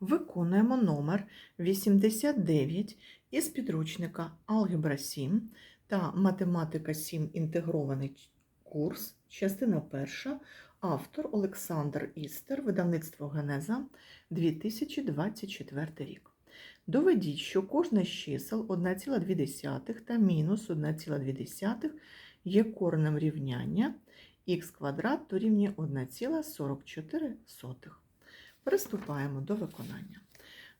Виконуємо номер 89 із підручника Алгебра 7 та Математика 7 інтегрований курс, частина перша, автор Олександр Істер, видавництво Генеза 2024 рік. Доведіть, що кожне з чисел 1,2 та мінус 1,2 є коренем рівняння х квадрат дорівнює 1,44. Приступаємо до виконання.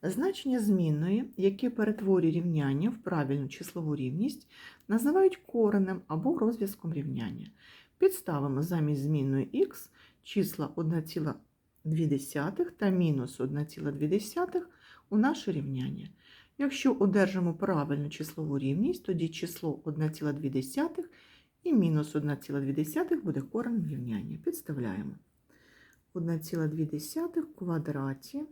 Значення змінної, яке перетворює рівняння в правильну числову рівність, називають коренем або розв'язком рівняння. Підставимо замість змінної х числа 1,2 та мінус 1,2 у наше рівняння. Якщо одержимо правильну числову рівність, тоді число 1,2 і мінус 1,2 буде коренем рівняння. Підставляємо. 1,2 в квадраті.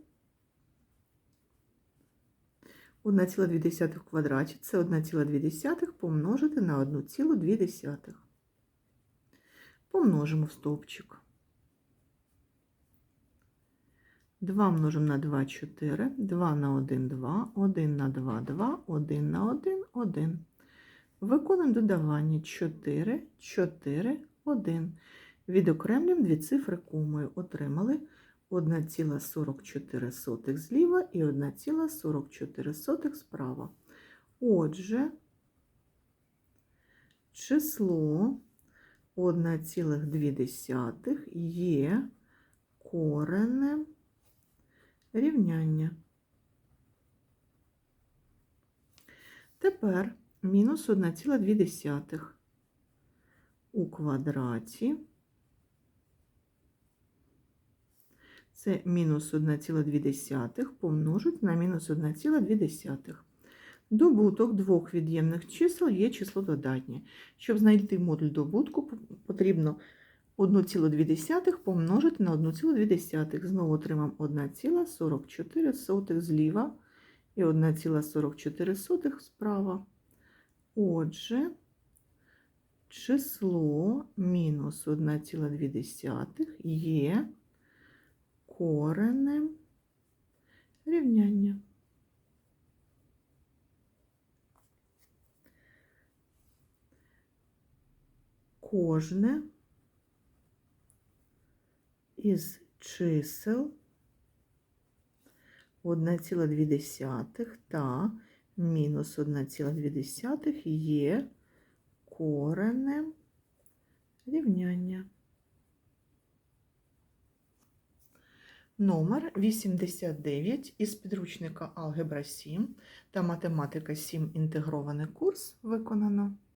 1,2 в квадраті це 1,2 помножити на 1,2. Помножимо в стовпчик. 2 множимо на 2 4, 2 на 1 2, 1 на 2 2, 1 на 1 1. Виконуємо додавання 4, 4, 1. Відокремлюємо дві цифри комою. Отримали 1,44 зліва і 1,44 справа. Отже, число 1,2 є коренем рівняння. Тепер мінус 1,2 у квадраті. Це мінус 1,2 помножить на мінус 1,2. Добуток двох від'ємних чисел є число додатнє. Щоб знайти модуль добутку, потрібно 1,2 помножити на 1,2. Знову отримаємо 1,44 зліва і 1,44 справа. Отже, число мінус 1,2 є коренем рівняння. Кожне із чисел 1,2 та мінус 1,2 є коренем рівняння. Номер 89 із підручника Алгебра 7 та Математика 7 інтегрований курс виконано.